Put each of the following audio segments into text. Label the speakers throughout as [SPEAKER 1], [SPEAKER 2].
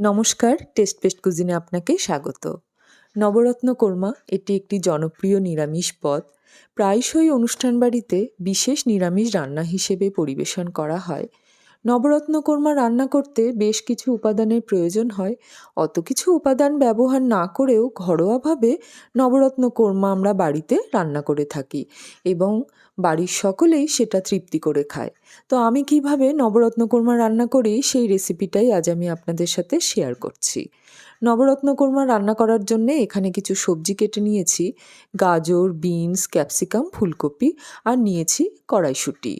[SPEAKER 1] নমস্কার, test paste কুজিনে আপনাকে স্বাগত। নবরত্ন কোর্মা, এটি একটি জনপ্রিয় নিরামিষ পদ। প্রায়শই অনুষ্ঠান বাড়িতে বিশেষ নিরামিষ রান্না হিসেবে পরিবেশন করা হয়। নবরত্ন কোর্মা রান্না করতে বেশ কিছু উপাদানের প্রয়োজন হয়। অত কিছু উপাদান ব্যবহার না করেও ঘরোয়াভাবে নবরত্ন কোর্মা আমরা বাড়িতে রান্না করে থাকি এবং বাড়ির সকলেই সেটা তৃপ্তি করে খায়। তো আমি কীভাবে নবরত্ন কোর্মা রান্না করি সেই রেসিপিটাই আজ আমি আপনাদের সাথে শেয়ার করছি। নবরত্ন কোর্মা রান্না করার জন্য এখানে কিছু সবজি কেটে নিয়েছি, গাজর, বিনস, ক্যাপসিকাম, ফুলকপি আর নিয়েছি কড়াইশুঁটি।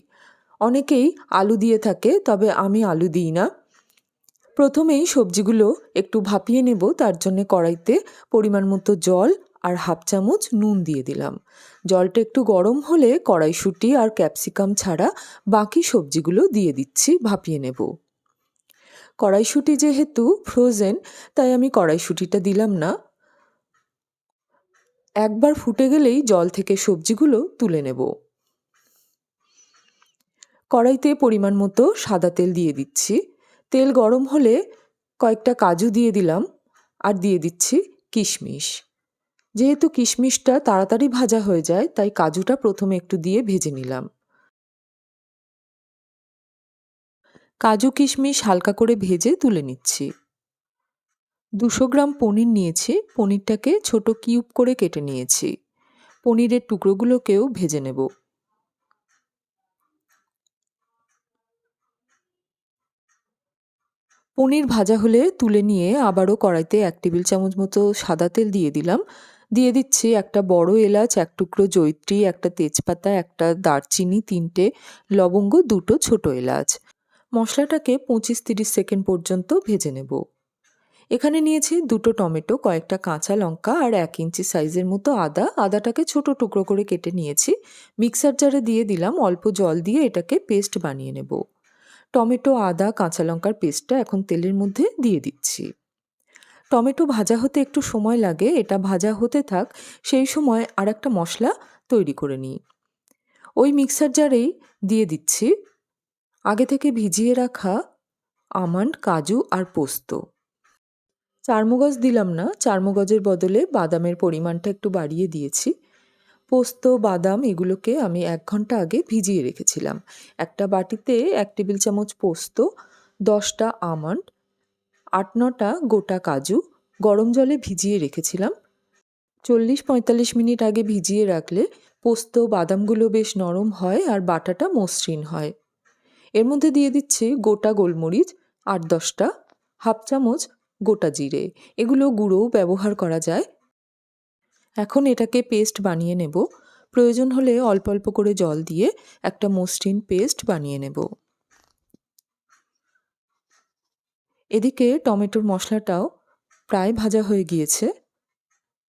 [SPEAKER 1] অনেকেই আলু দিয়ে থাকে, তবে আমি আলু দিই না। প্রথমেই সবজিগুলো একটু ভাপিয়ে নেব, তার জন্যে কড়াইতে পরিমাণ মতো জল আর হাফ চামচ নুন দিয়ে দিলাম। জলটা একটু গরম হলে কড়াইশুঁটি আর ক্যাপসিকাম ছাড়া বাকি সবজিগুলো দিয়ে দিচ্ছি, ভাপিয়ে নেব। কড়াইশুঁটি যেহেতু ফ্রোজেন তাই আমি কড়াইশুঁটিটা দিলাম না। একবার ফুটে গেলেই জল থেকে সবজিগুলো তুলে নেব। কড়াইতে পরিমাণ মতো সাদা তেল দিয়ে দিচ্ছি। তেল গরম হলে কয়েকটা কাজু দিয়ে দিলাম আর দিয়ে দিচ্ছি কিশমিশ। যেহেতু কিশমিশটা তাড়াতাড়ি ভাজা হয়ে যায়, তাই কাজুটা প্রথমে একটু দিয়ে ভেজে নিলাম। কাজু কিশমিশ হালকা করে ভেজে তুলে নিচ্ছি। দুশো গ্রাম পনির নিয়েছি। পনিরটাকে ছোট কিউব করে কেটে নিয়েছি। পনিরের টুকরোগুলোকেও ভেজে নেব। পনির ভাজা হলে তুলে নিয়ে আবারও কড়াইতে এক টেবিল চামচ মতো সাদা তেল দিয়ে দিলাম। দিয়ে দিচ্ছি একটা বড় এলাচ, এক টুকরো জৈত্রী একটা তেজপাতা, একটা দারচিনি, তিনটে লবঙ্গ, দুটো ছোট এলাচ। মশলাটাকে পঁচিশ তিরিশ সেকেন্ড পর্যন্ত ভেজে নেব। এখানে নিয়েছি দুটো টমেটো, কয়েকটা কাঁচা লঙ্কা আর এক ইঞ্চি সাইজের মতো আদা। আদাটাকে ছোট টুকরো করে কেটে নিয়েছি। মিক্সার জারে দিয়ে দিলাম অল্প জল দিয়ে এটাকে পেস্ট বানিয়ে নেব। টমেটো, আদা, কাঁচা লঙ্কার পেস্টটা এখন তেলের মধ্যে দিয়ে দিচ্ছি। টমেটো ভাজা হতে একটু সময় লাগে, এটা ভাজা হতে থাক, সেই সময় আর একটা মশলা তৈরি করে নিই। ওই মিক্সার জারেই দিয়ে দিচ্ছি। আগে থেকে ভিজিয়ে রাখা আমন্ড, কাজু আর পোস্ত। চারমগজ দিলাম না, চারমগজের বদলে বাদামের পরিমাণটা একটু বাড়িয়ে দিয়েছি। পোস্ত, বাদাম এগুলোকে আমি এক ঘণ্টা আগে ভিজিয়ে রেখেছিলাম। একটা বাটিতে এক টেবিল চামচ পোস্ত, দশটা আমন্ড, আট নটা গোটা কাজু গরম জলে ভিজিয়ে রেখেছিলাম। চল্লিশ পঁয়তাল্লিশ মিনিট আগে ভিজিয়ে রাখলে পোস্ত, বাদামগুলো বেশ নরম হয় আর বাটাটা মসৃণ হয়। এর মধ্যে দিয়ে দিচ্ছি গোটা গোলমরিচ, আট দশটা, হাফ চামচ গোটা জিরে। এগুলো গুঁড়োও ব্যবহার করা যায়। এখন এটাকে পেস্ট বানিয়ে নেব। প্রয়োজন হলে অল্প অল্প করে জল দিয়ে একটা মসৃণ পেস্ট বানিয়ে নেব। এদিকে টমেটোর মশলাটাও প্রায় ভাজা হয়ে গিয়েছে।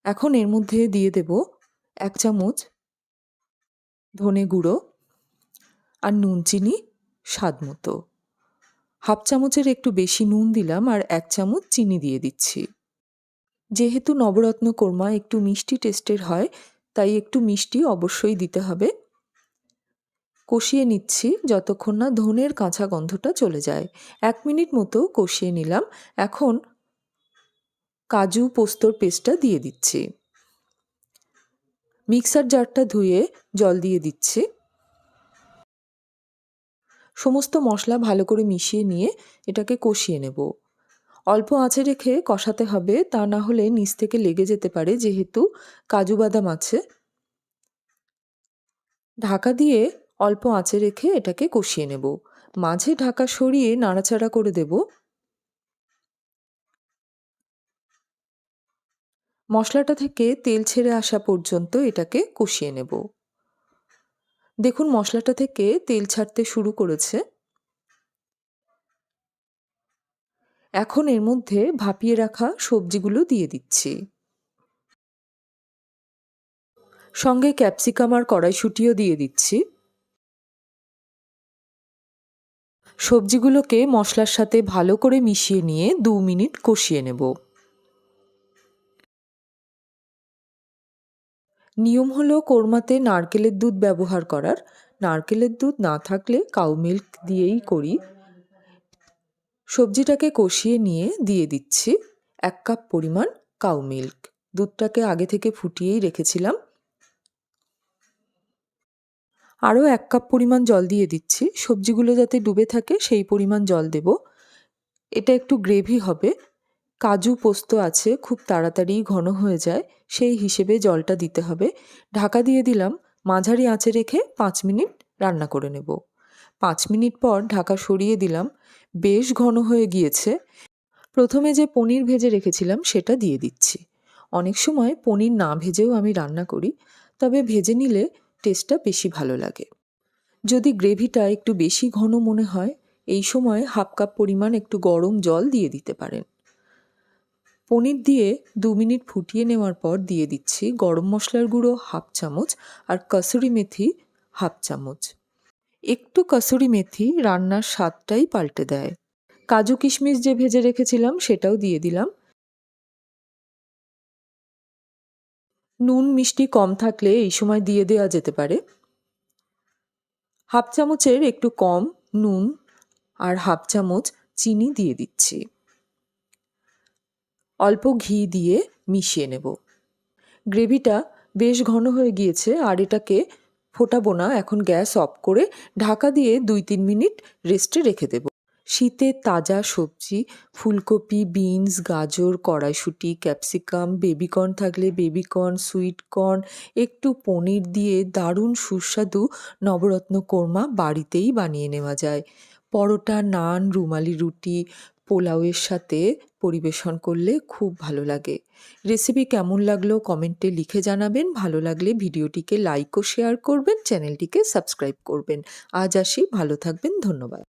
[SPEAKER 1] এখন এর মধ্যে দিয়ে দেব এক চামচ ধনে গুঁড়ো আর নুন চিনি স্বাদ মতো। হাফ চামচের একটু বেশি নুন দিলাম আর এক চামচ চিনি দিয়ে দিচ্ছি। যেহেতু নবরত্ন কোরমা একটু মিষ্টি টেস্টের হয়, তাই একটু মিষ্টি অবশ্যই দিতে হবে। কষিয়ে নিচ্ছি যতক্ষণ না ধনের কাঁচা গন্ধটা চলে যায়। এক মিনিট মতো কষিয়ে নিলাম। এখন কাজু পোস্তর পেস্টটা দিয়ে দিচ্ছি। মিক্সার জারটা ধুয়ে জল দিয়ে দিচ্ছি। সমস্ত মশলা ভালো করে মিশিয়ে নিয়ে এটাকে কষিয়ে নেব। অল্প আঁচে রেখে কষাতে হবে, তা না হলে নিচ থেকে লেগে যেতে পারে যেহেতু কাজু বাদাম আছে। ঢাকা দিয়ে অল্প আঁচে রেখে এটাকে কষিয়ে নেব। মাঝে ঢাকা সরিয়ে নাড়াচাড়া করে দেব। মশলাটা থেকে তেল ছেড়ে আসা পর্যন্ত এটাকে কষিয়ে নেব। দেখুন মশলাটা থেকে তেল ছাড়তে শুরু করেছে। এখন এর মধ্যে ভাপিয়ে রাখা সবজিগুলো দিয়ে দিচ্ছি। সঙ্গে ক্যাপসিকাম আর কড়াইশুটিও দিয়ে দিচ্ছি। সবজিগুলোকে মশলার সাথে ভালো করে মিশিয়ে নিয়ে দু মিনিট কষিয়ে নেব। নিয়ম হলো কোরমাতে নারকেলের দুধ ব্যবহার করার। নারকেলের দুধ না থাকলে কাউ মিল্ক দিয়েই করি। সবজিটাকে কষিয়ে নিয়ে দিয়ে দিচ্ছি এক কাপ পরিমাণ কাউ মিল্ক দুধটাকে আগে থেকে ফুটিয়েই রেখেছিলাম। আরও এক কাপ পরিমাণ জল দিয়ে দিচ্ছি। সবজিগুলো যাতে ডুবে থাকে সেই পরিমাণ জল দেব। এটা একটু গ্রেভি হবে। কাজু পোস্ত আছে, খুব তাড়াতাড়ি ঘন হয়ে যায়, সেই হিসেবে জলটা দিতে হবে। ঢাকা দিয়ে দিলাম। মাঝারি আঁচে রেখে পাঁচ মিনিট রান্না করে নেব। পাঁচ মিনিট পর ঢাকা সরিয়ে দিলাম। বেশ ঘন হয়ে গিয়েছে। প্রথমে যে পনির ভেজে রেখেছিলাম সেটা দিয়ে দিচ্ছি। অনেক সময় পনির না ভেজেও আমি রান্না করি, তবে ভেজে নিলে টেস্টটা বেশি ভালো লাগে। যদি গ্রেভিটা একটু বেশি ঘন মনে হয়, এই সময় হাফ কাপ পরিমাণ একটু গরম জল দিয়ে দিতে পারেন। পনির দিয়ে দু মিনিট ফুটিয়ে নেওয়ার পর দিয়ে দিচ্ছি গরম মশলার গুঁড়ো হাফ চামচ আর কসুরি মেথি হাফ চামচ। একটু কসুরি মেথি রান্নার স্বাদটাই পাল্টে দেয়। কাজু কিশমিশ যে ভেজে রেখেছিলাম সেটাও দিয়ে দিলাম। নুন মিষ্টি কম থাকলে এই সময় দিয়ে দেওয়া যেতে পারে। হাফ চামচের একটু কম নুন আর হাফ চামচ চিনি দিয়ে দিচ্ছি। অল্প ঘি দিয়ে মিশিয়ে নেব। গ্রেভিটা বেশ ঘন হয়ে গিয়েছে আর এটাকে ফোটাবো না, এখন গ্যাস অফ করে ঢাকা দিয়ে দুই তিন মিনিট রেস্টে রেখে দেব। শীতের তাজা সবজি, ফুলকপি, বিনস, গাজর, কড়াইশুঁটি, ক্যাপসিকাম, বেবিকর্ন থাকলে বেবিকর্ন, সুইটকর্ন, একটু পনির দিয়ে দারুণ সুস্বাদু নবরত্ন কোরমা বাড়িতেই বানিয়ে নেওয়া যায়। পরোটা, নান, রুমালি রুটি পোলাওয়ের সাথে পরিবেশন করলে খুব ভালো লাগে। রেসিপি কেমন লাগল কমেন্টে লিখে জানাবেন। ভালো লাগলে ভিডিওটিকে লাইক ও শেয়ার করবেন, চ্যানেলটিকে সাবস্ক্রাইব করবেন। আজ আসি, ভালো থাকবেন, ধন্যবাদ।